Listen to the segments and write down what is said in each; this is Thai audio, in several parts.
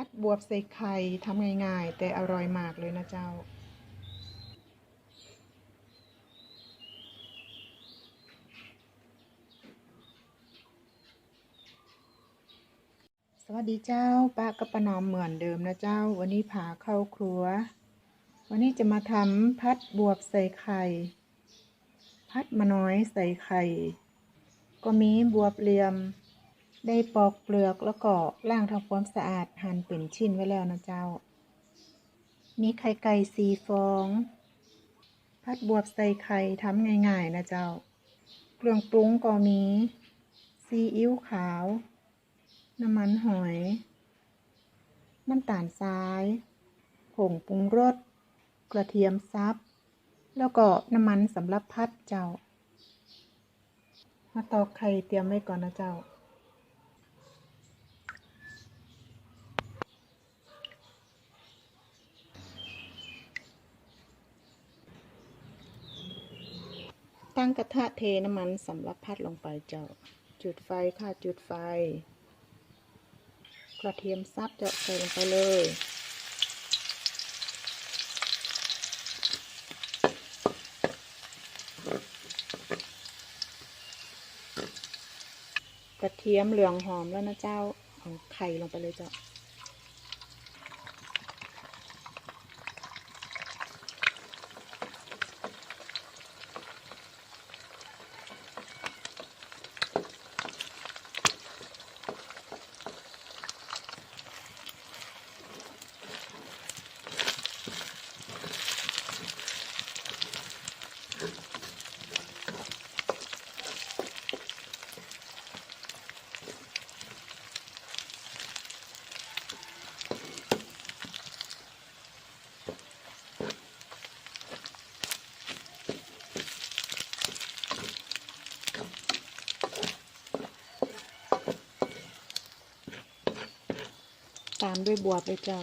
พัดบวบใส่ไข่ทำง่ายๆ แต่อร่อยมากเลยนะเจ้า สวัสดีเจ้าป้ากับป้านอมเหมือนเดิมนะเจ้า วันนี้พาเข้าครัว วันนี้จะมาทำพัดบวบใส่ไข่ พัดมะน้อยใส่ไข่ ก็มีบวบเหลี่ยม ได้ปอกเปลือกแล้วก็ล้างทำความสะอาดหั่นเป็นชิ้นไว้แล้วนะเจ้า มีไข่ไก่สี่ฟองพัดบวบใส่ไข่ทำง่ายๆนะเจ้า เครื่องปรุงก็มีซีอิ๊วขาว น้ำมันหอย น้ำตาลทรายผงปรุงรส กระเทียมซับ แล้วก็น้ำมันสำหรับพัดเจ้า มาตอกไข่เตรียมไว้ก่อนนะเจ้า ตั้งกระทะเทน้ำมันสำหรับพัดลงไปเจ้า จุดไฟค่ะจุดไฟ กระเทียมซับเจาะใส่ลงไปเลย กระเทียมเหลืองหอมแล้วนะเจ้า เอาไข่ลงไปเลยเจ้า ตามด้วยบวไปเจ้า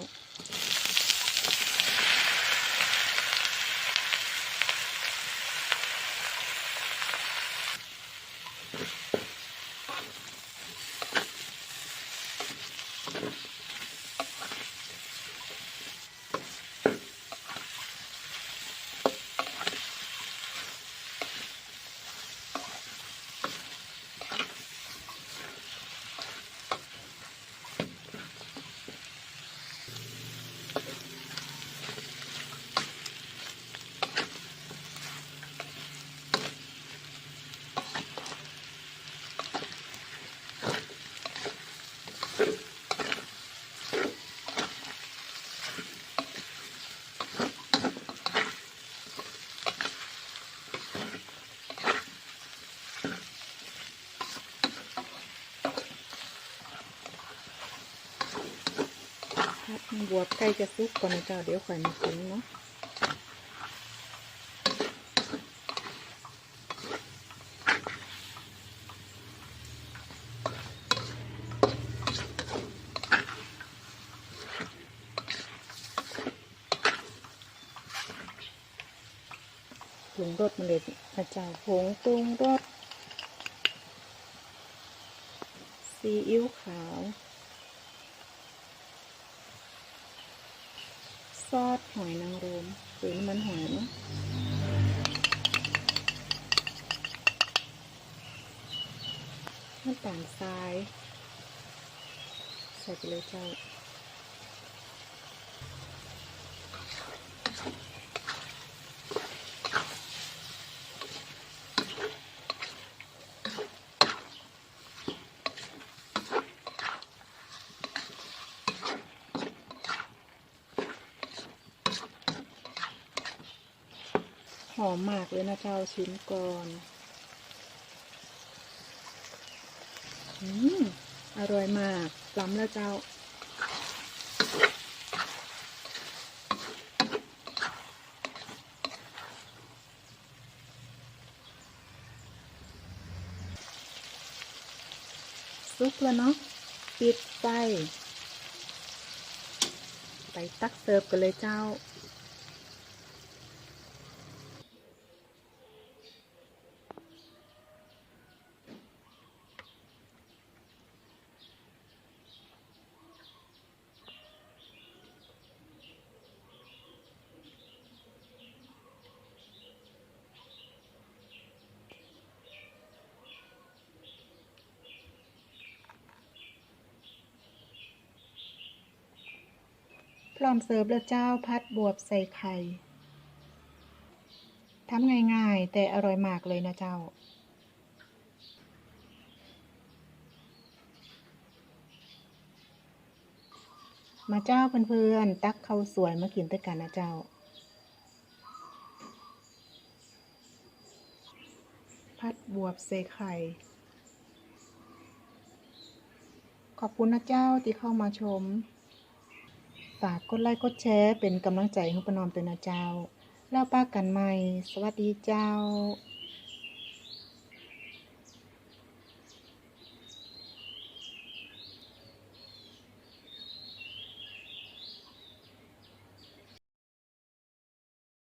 บวบใกล้จะสุกก่อนนะเจ้าเดี๋ยวข่อยมากินเนาะปรุงรสมันเลยนะเจ้าผงปรุงรสซีอิ๊วขาว อสหอยนางรมหรือน้ำมันหอยเนาะน้ำตาลทราย ใส่ไปเลยเจ้า อมมากเลยนะเจ้าชิมก่อนอืมอร่อยมากล้ำแล้วเจ้าซุปแล้วเนาะปิดไฟไปตักเสิร์ฟกันเลยเจ้า พร้อมเสิร์ฟแล้วเจ้าพัดบวบใส่ไข่ทำง่ายๆ แต่อร่อยมากเลยนะเจ้า มาเจ้าเพื่อนๆ ตักข้าวสวยมากินด้วยกันนะเจ้า พัดบวบใส่ไข่ ขอบคุณนะเจ้าที่เข้ามาชมากกดไลค์กดแชร์เป็นกำลังใจให้ปนอมตัวนะเจ้า แล้วป้ากันใหม่ สวัสดีเจ้า